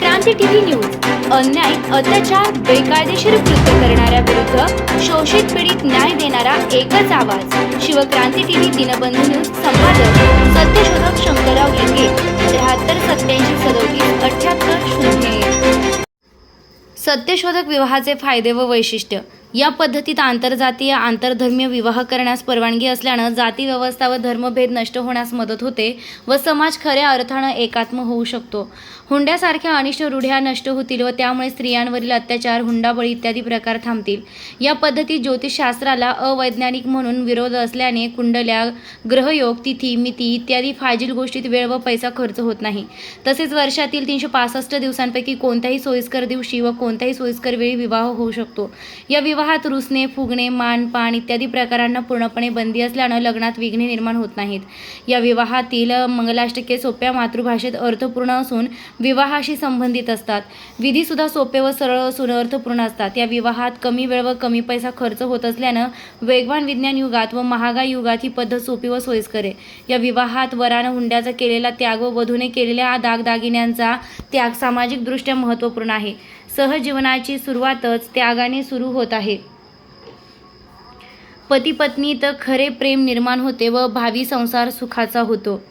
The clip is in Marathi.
क्रांती टीव्ही न्यूज. अन्याय अत्याचार बेकायदेशीर कृत्य करणाऱ्या विरुद्ध शोषित पीडित न्याय देणारा एकच आवाज. शिवक्रांती टीव्ही दिनबंधू न्यूज संपादक सत्यशोधक शंकरराव लिंगे त्र्याहत्तर सत्याऐंशी सदोतीस अठ्याहत्तर शून्य सत्यशोधक विवाहाचे फायदे व वैशिष्ट्य. या पद्धतीत आंतरजातीय आंतरधर्मीय विवाह करण्यास परवानगी असल्यानं जाती व्यवस्था व धर्मभेद नष्ट होण्यास मदत होते व समाज खऱ्या अर्थानं एकात्म होऊ शकतो. हुंड्यासारख्या अनिष्ट रूढ्या नष्ट होतील व त्यामुळे स्त्रियांवरील अत्याचार हुंडाबळी इत्यादी प्रकार थांबतील. या पद्धतीत ज्योतिषशास्त्राला अवैज्ञानिक म्हणून विरोध असल्याने कुंडल्या ग्रहयोग तिथी मिती इत्यादी फाजील गोष्टीत वेळ व पैसा खर्च होत नाही. तसेच वर्षातील तीनशे पासष्ट दिवसांपैकी कोणत्याही सोयीस्कर दिवशी व कोणत्याही सोयीस्कर वेळी विवाह होऊ शकतो. या विवाहात रुसणे फुगणे मानपान इत्यादी प्रकारांना पूर्णपणे बंदी असल्यानं लग्नात विघ्ने निर्माण होत नाहीत. या विवाहातील मंगलाष्टके सोप्या मातृभाषेत अर्थपूर्ण असून विवाहाशी संबंधित असतात. विधीसुद्धा सोपे व सरळ असून अर्थपूर्ण असतात. या विवाहात कमी वेळ व कमी पैसा खर्च होत असल्यानं वेगवान विज्ञान युगात व महागाई युगात ही पद्धत सोपी व सोयीस्कर आहे. या विवाहात वरानं हुंड्याचा केलेला त्याग व वधूने केलेल्या दागदागिन्यांचा त्याग सामाजिकदृष्ट्या महत्त्वपूर्ण आहे. सहजीवनाची सुरुवातच त्यागाने सुरू होत आहे. पती पत्नीत खरे प्रेम निर्माण होते व भावी संसार सुखाचा होतो.